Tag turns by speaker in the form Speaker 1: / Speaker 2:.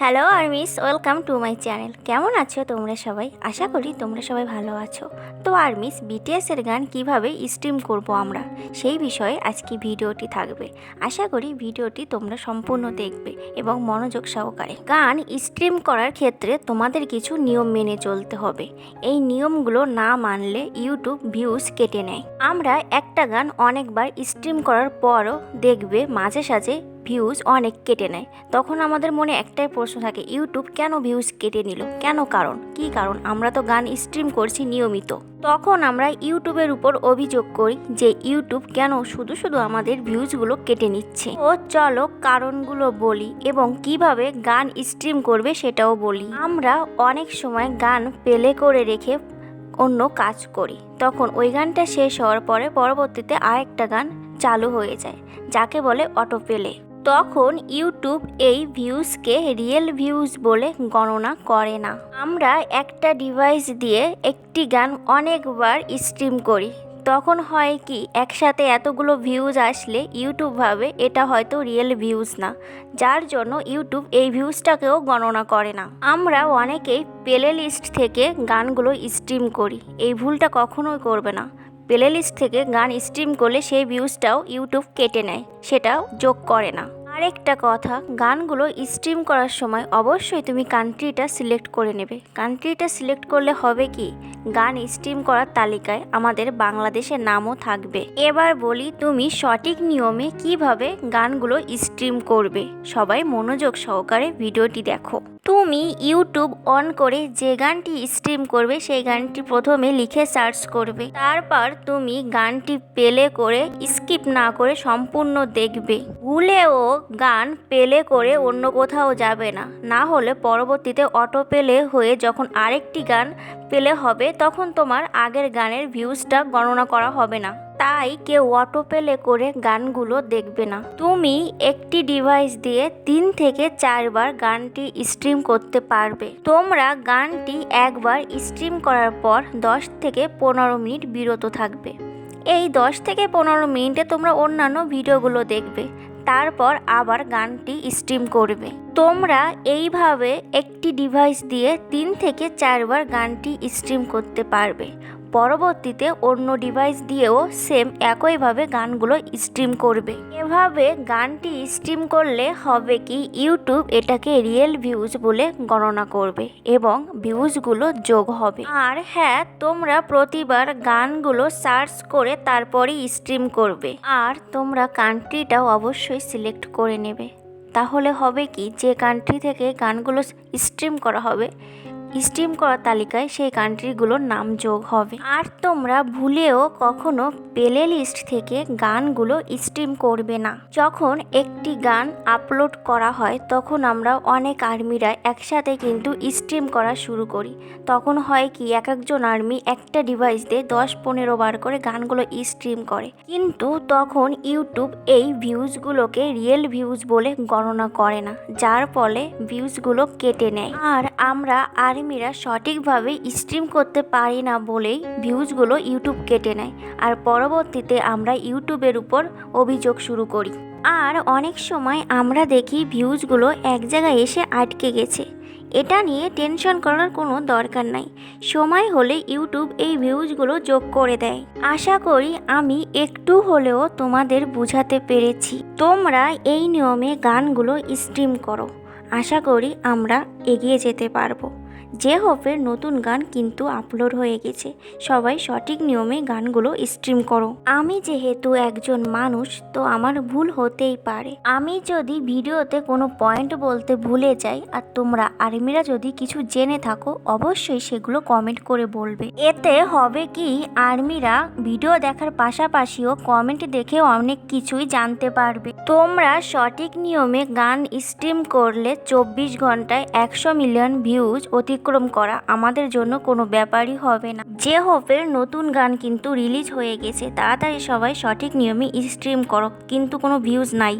Speaker 1: Hello armies welcome to my channel কেমন আছো তোমরা সবাই? আশা করি তোমরা সবাই ভালো আছো। তো আর্মিস বিটিএসের গান কীভাবে স্ট্রিম করব আমরা? সেই বিষয়ে আজকে ভিডিওটি থাকবে। আশা করি ভিডিওটি তোমরা সম্পূর্ণ দেখবে এবং মনোযোগ সহকারে। গান স্ট্রিম করার ক্ষেত্রে তোমাদের কিছু নিয়ম মেনে চলতে হবে। এই নিয়মগুলো না মানলে ইউটিউব ভিউজ কেটে নেয়। আমরা একটা গান অনেকবার স্ট্রিম করার পরও দেখবে মাঝে সাঝে ভিউজ অনেক কেটে নেয়। তখন আমাদের মনে একটাই প্রশ্ন থাকে, ইউটিউব কেন ভিউজ কেটে নিল? কেন কারণ? কি কারণ? আমরা তো গান স্ট্রিম করছি নিয়মিত। তখন আমরা ইউটিউবের উপর অভিযোগ করি যে, ইউটিউব কেন শুধু শুধু আমাদের ভিউজগুলো কেটে নিচ্ছে? ও চলো কারণগুলো বলি এবং কীভাবে গান স্ট্রিম করবে সেটাও বলি। আমরা অনেক সময় গান পেলে করে রেখে অন্য কাজ করি। তখন ওই গানটা শেষ হওয়ার পরে পরবর্তীতে আরেকটা গান চালু হয়ে যায়, যাকে বলে অটো প্লে তখন ইউটিউব এই ভিউজকে রিয়েল ভিউজ বলে গণনা করে না। আমরা একটা ডিভাইস দিয়ে একটি গান অনেকবার স্ট্রিম করি। তখন হয় কি, একসাথে এতগুলো ভিউজ আসলে ইউটিউব ভাবে এটা হয়তো রিয়েল ভিউজ না। যার জন্য ইউটিউব এই ভিউজটাকেও গণনা করে না। আমরা অনেকেই প্লে লিস্ট থেকে গানগুলো স্ট্রিম করি। এই ভুলটা কখনোই করবে না। প্লে লিস্ট থেকে গান স্ট্রিম করলে সেই ভিউজটাও ইউটিউব কেটে নেয়। সেটাও যোগ করে না। আরেকটা কথা, গানগুলো স্ট্রিম করার সময় অবশ্যই তুমি কান্ট্রিটা সিলেক্ট করে নেবে। কান্ট্রিটা সিলেক্ট করলে হবে কি? গান স্ট্রিম করার তালিকায় আমাদের বাংলাদেশের নামও থাকবে। এবার বলি তুমি সঠিক নিয়মে কীভাবে গানগুলো স্ট্রিম করবে? সবাই মনোযোগ সহকারে ভিডিওটি দেখো। তুমি ইউটিউব অন করে যে গানটি স্ট্রিম করবে, সেই গানটি প্রথমে লিখে সার্চ করবে। তারপর তুমি গানটি পেলে করে স্কিপ না করে সম্পূর্ণ দেখবে। ভুলেও গান পেলে করে অন্য কোথাও যাবে না। না হলে পরবর্তীতে অটো পেলে হয়ে যখন আরেকটি গান পেলে হবে, তখন তোমার আগের গানের ভিউজটা গণনা করা হবে না। তাই কেউ অটো পেলে করে গানগুলো দেখবে না। তুমি একটি ডিভাইস দিয়ে তিন থেকে চারবার গানটি স্ট্রিম করতে পারবে। তোমরা গানটি একবার স্ট্রিম করার পর দশ থেকে পনেরো মিনিট বিরত থাকবে। এই দশ থেকে পনেরো মিনিটে তোমরা অন্যান্য ভিডিওগুলো দেখবে। তারপর আবার গানটি স্ট্রিম করবে। তোমরা এইভাবে একটি ডিভাইস দিয়ে তিন থেকে চারবার গানটি স্ট্রিম করতে পারবে। পরবর্তীতে অন্য ডিভাইস দিয়েও সেম একইভাবে গানগুলো স্ট্রিম করবে। এভাবে গানটি স্ট্রিম করলে হবে কি ইউটিউব এটাকে রিয়েল ভিউজ বলে গণনা করবে এবং ভিউজগুলো যোগ হবে। আর হ্যাঁ তোমরা প্রতিবার গানগুলো সার্চ করে তারপরেই স্ট্রিম করবে। আর তোমরা কান্ট্রিটাও অবশ্যই সিলেক্ট করে নেবে। তাহলে হবে কি, যে কান্ট্রি থেকে গানগুলো স্ট্রিম করা হবে স্ট্রিম করার তালিকায় সেই কান্ট্রিগুলোর নাম যোগ হবে। আর তোমরা ভুলেও কখনো প্লে লিস্ট থেকে গানগুলো স্ট্রিম করবে না। যখন একটি গান আপলোড করা হয়, তখন আমরা অনেক আর্মিরা একসাথে কিন্তু স্ট্রিম করা শুরু করি। তখন হয় কি, এক একজন আর্মি একটা ডিভাইস দিয়ে দশ পনেরো বার করে গানগুলো স্ট্রিম করে। কিন্তু তখন ইউটিউব এই ভিউজগুলোকে রিয়েল ভিউজ বলে গণনা করে না, যার ফলে ভিউজগুলো কেটে নেয়। আর আমরা আর্মিরা সঠিকভাবে স্ট্রিম করতে পারি না বলেই ভিউজগুলো ইউটিউব কেটে নেয়। আর পরবর্তীতে আমরা ইউটিউবের উপর অভিযোগ শুরু করি। আর অনেক সময় আমরা দেখি ভিউজগুলো এক জায়গায় এসে আটকে গেছে। এটা নিয়ে টেনশন করার কোনো দরকার নাই। সময় হলে ইউটিউব এই ভিউজগুলো যোগ করে দেয়। আশা করি আমি একটু হলেও তোমাদের বুঝাতে পেরেছি। তোমরা এই নিয়মে গানগুলো স্ট্রিম করো। আশা করি আমরা এগিয়ে যেতে পারব। যে হোপের নতুন গান কিন্তু আপলোড হয়ে গেছে। সবাই সঠিক নিয়মে গানগুলো স্ট্রিম করো। আমি যেহেতু একজন মানুষ, তো আমার ভুল হতেই পারে। আমি যদি ভিডিওতে কোনো পয়েন্ট বলতে ভুলে যাই, আর তোমরা আর্মিরা যদি কিছু জেনে থাকো, অবশ্যই সেগুলো কমেন্ট করে বলবে। এতে হবে কি, আর্মিরা ভিডিও দেখার পাশাপাশিও কমেন্ট দেখে অনেক কিছুই জানতে পারবে। তোমরা সঠিক নিয়মে গান স্ট্রিম করলে চব্বিশ ঘন্টায় একশো মিলিয়ন ভিউজ অতিক্রম করা আমাদের জন্য কোনো ব্যাপারই হবে না। যে হোপের নতুন গান কিন্তু রিলিজ হয়ে গেছে। তাড়াতাড়ি সবাই সঠিক নিয়মে স্ট্রিম করো, কিন্তু কোনো ভিউজ নাই।